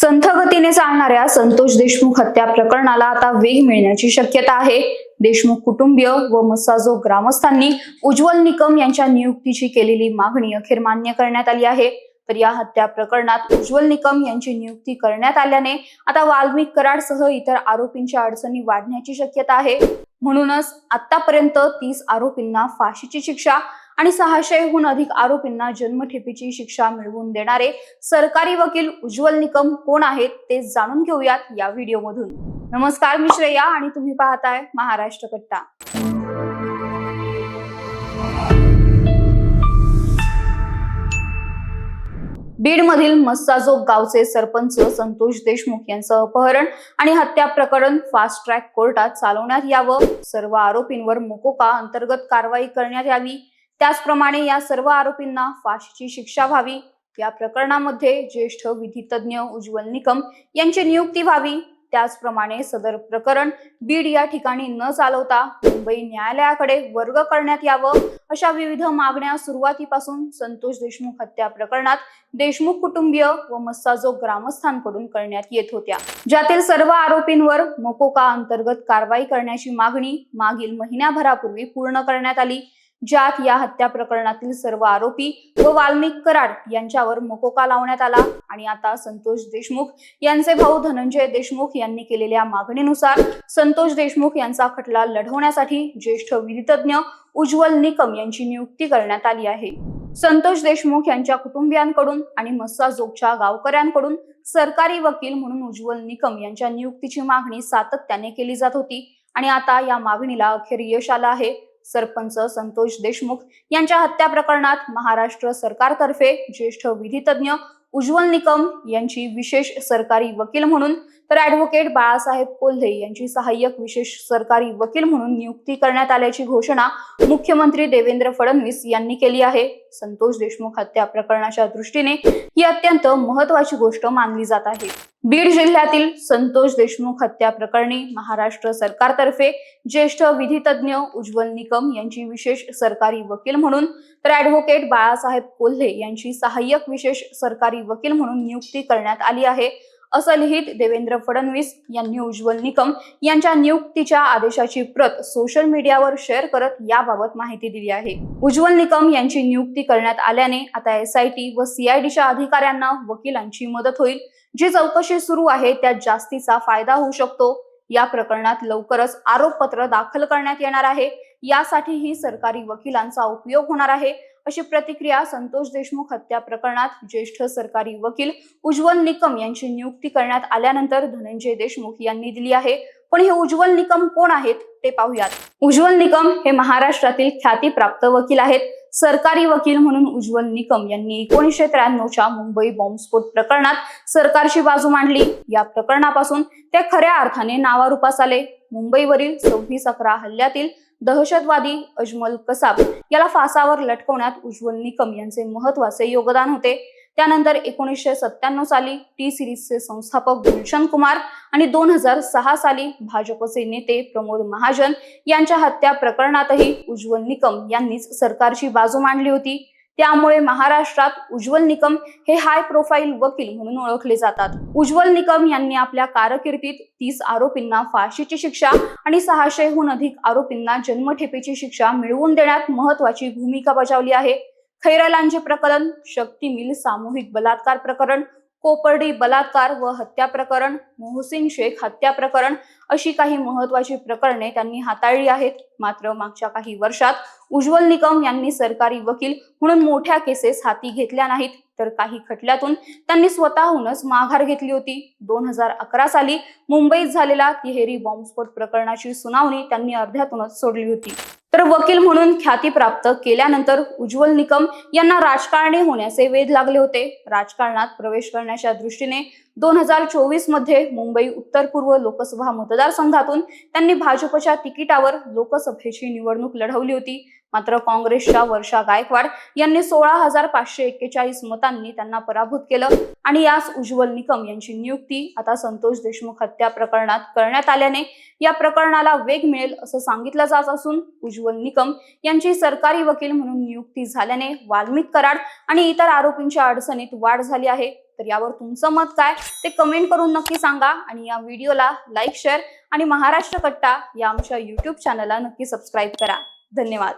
संथगतीने चालणाऱ्या संतोष देशमुख हत्या प्रकरणाला आता वेग मिळण्याची शक्यता आहे. देशमुख कुटुंबीय व मसाजो ग्रामस्थांनी उज्ज्वल निकम यांच्या नियुक्तीची केलेली मागणी अखेर मान्य करण्यात आली आहे. तर या हत्या प्रकरणात उज्ज्वल निकम यांची नियुक्ती करण्यात आल्याने आता वाल्मिक कराडसह इतर आरोपींच्या अडचणी वाढण्याची शक्यता आहे. म्हणूनच आतापर्यंत तीस आरोपींना फाशीची शिक्षा आणि सहाशेहून अधिक आरोपींना जन्मठेपीची शिक्षा मिळवून देणारे सरकारी वकील उज्ज्वल निकम कोण आहेत ते जाणून घेऊयात या व्हिडिओमधून. नमस्कार मी श्रेया आणि तुम्ही पाहताय महाराष्ट्र कट्टा. बीडमधील मस्साजोग गावचे सरपंच संतोष देशमुख यांचं अपहरण आणि हत्या प्रकरण फास्ट ट्रॅक कोर्टात चालवण्यात यावं. सर्व आरोपींवर मोकोका अंतर्गत कारवाई करण्यात यावी. त्याचप्रमाणे या सर्व आरोपींना फाशीची शिक्षा व्हावी. या प्रकरणामध्ये ज्येष्ठ विधितज्ञ उज्ज्वल निकम यांची नियुक्ती व्हावी. त्याचप्रमाणे सदर प्रकरण बीड या ठिकाणी न चालवता मुंबई न्यायालयाकडे वर्ग करण्यात यावं अशा विविध मागण्या सुरुवातीपासून संतोष देशमुख हत्या प्रकरणात देशमुख कुटुंबीय व मस्साजो ग्रामस्थांकडून करण्यात येत होत्या. ज्यातील सर्व आरोपींवर मकोका अंतर्गत कारवाई करण्याची मागणी मागील महिन्याभरापूर्वी पूर्ण करण्यात आली. ज्यात या हत्या प्रकरणातील सर्व आरोपी व वाल्मिक कराड यांच्यावर मकोका लावण्यात आला. आणि आता संतोष देशमुख यांचे भाऊ धनंजय देशमुख यांनी केलेल्या मागणीनुसार संतोष देशमुख यांचा खटला लढवण्यासाठी ज्येष्ठ विधितज्ञ उज्ज्वल निकम यांची नियुक्ती करण्यात आली आहे. संतोष देशमुख यांच्या कुटुंबियांकडून आणि मस्साजोगच्या गावकऱ्यांकडून सरकारी वकील म्हणून उज्ज्वल निकम यांच्या नियुक्तीची मागणी सातत्याने केली जात होती. आणि आता या मागणीला अखेर यश आलं आहे. सरपंच संतोष देशमुख यांच्या हत्या प्रकरणात महाराष्ट्र सरकारतर्फे ज्येष्ठ विधितज्ञ उज्ज्वल निकम यांची विशेष सरकारी वकील म्हणून तर ऍडव्होकेट बाळासाहेब कोल्हे यांची सहाय्यक विशेष सरकारी वकील म्हणून नियुक्ती करण्यात आल्याची घोषणा मुख्यमंत्री देवेंद्र फडणवीस यांनी केली आहे. संतोष देशमुख हत्या प्रकरणाच्या दृष्टीने ही अत्यंत महत्वाची गोष्ट मानली जात आहे. बीड जिल्ह्यातील संतोष देशमुख हत्या प्रकरणी महाराष्ट्र सरकारतर्फे ज्येष्ठ विधितज्ञ उज्ज्वल निकम यांची विशेष सरकारी वकील म्हणून तर ऍडव्होकेट बाळासाहेब कोल्हे यांची सहाय्यक विशेष सरकारी वकील म्हणून नियुक्ती करण्यात आली आहे. असं लिहित देवेंद्र फडणवीस यांनी उज्ज्वल निकम यांच्या नियुक्तीच्या आदेशाची प्रत सोशल मीडियावर शेअर करत याबाबत माहिती दिली आहे. उज्ज्वल निकम यांची नियुक्ती करण्यात आल्याने आता एसआयटी व सीआयडीच्या अधिकाऱ्यांना वकिलांची मदत होईल. जी चौकशी सुरू आहे त्यात जास्तीचा फायदा होऊ शकतो. या प्रकरणात लवकरच आरोपपत्र दाखल करण्यात येणार आहे. यासाठीही सरकारी वकिलांचा उपयोग होणार आहे. अशी प्रतिक्रिया संतोष देशमुख हत्या प्रकरणात ज्येष्ठ सरकारी वकील उज्ज्वल निकम यांची नियुक्ती करण्यात आल्यानंतर धनंजय देशमुख यांनी दिली आहे. पण हे उज्ज्वल निकम कोण आहेत ते पाहूयात. उज्ज्वल निकम हे महाराष्ट्रातील ख्यातीप्राप्त वकील आहेत. सरकारी वकील म्हणून उज्ज्वल निकम यांनी एकोणीसशे त्र्याण्णवच्या मुंबई बॉम्बस्फोट प्रकरणात सरकारची बाजू मांडली. या प्रकरणापासून ते खऱ्या अर्थाने नावारूपास आले. मुंबईवरील सव्वीस अकरा हल्ल्यातील दहशतवादी अजमल कसाब याला फासावर लटकवण्यात उज्ज्वल निकम यांचे महत्त्वाचे योगदान होते. त्यानंतर एकोणीसशे सत्त्याण्णव साली टी सिरीजचे संस्थापक गुलशन कुमार आणि दोन हजार सहा साली भाजपचे नेते प्रमोद महाजन यांच्या हत्या प्रकरणातही उज्ज्वल निकम यांनीच सरकारची बाजू मांडली होती. त्यामुळे महाराष्ट्रात उज्ज्वल निकम हे हाय प्रोफाईल वकील म्हणून ओळखले जातात. उज्ज्वल निकम यांनी आपल्या कारकिर्दीत तीस आरोपींना फाशीची शिक्षा आणि सहाशेहून अधिक आरोपींना जन्मठेपेची शिक्षा मिळवून देण्यात महत्वाची भूमिका बजावली आहे. खैरालांचे प्रकरण शक्ती मिल सामूहिक बलात्कार प्रकरण कोपर्डी बलात्कार व हत्या प्रकरण मोहसिन शेख हत्या प्रकरण अशी काही महत्वाची प्रकरणे त्यांनी हाताळली आहेत. मात्र मागच्या काही वर्षात उज्ज्वल निकम यांनी सरकारी वकील म्हणून मोठ्या केसेस हाती घेतल्या नाहीत. तर काही खटल्यातून त्यांनी स्वतःहूनच माघार घेतली होती. दोन हजार अकरा साली मुंबईत झालेला तिहेरी बॉम्बस्फोट प्रकरणाची सुनावणी त्यांनी अर्ध्यातूनच सोडली होती. तर वकील म्हणून ख्याती प्राप्त केल्यानंतर उज्ज्वल निकम यांना राजकारणी होण्याचे वेध लागले होते. राजकारणात प्रवेश करण्याच्या दृष्टीने दोन हजार चोवीसमध्ये मुंबई उत्तर पूर्व लोकसभा मतदारसंघातून त्यांनी भाजपच्या तिकिटावर लोकसभेची निवडणूक लढवली होती. मात्र काँग्रेसच्या वर्षा गायकवाड यांनी सोळा हजार पाचशे एक्केचाळीस मतांनी त्यांना पराभूत केलं आणि याच उज्ज्वल निकम यांची नियुक्ती आता संतोष देशमुख हत्या प्रकरणात करण्यात आल्याने या प्रकरणाला वेग मिळेल असं सांगितलं जात असून उज्ज्वल निकम यांची सरकारी वकील म्हणून नियुक्ती झाल्याने वाल्मिक कराड आणि इतर आरोपींच्या अडचणीत वाढ झाली आहे. तर यावर तुमचं मत काय ते कमेंट करून नक्की सांगा आणि या व्हिडिओला लाईक शेअर आणि महाराष्ट्र कट्टा या आमच्या युट्यूब चॅनलला नक्की सबस्क्राईब करा. धन्यवाद.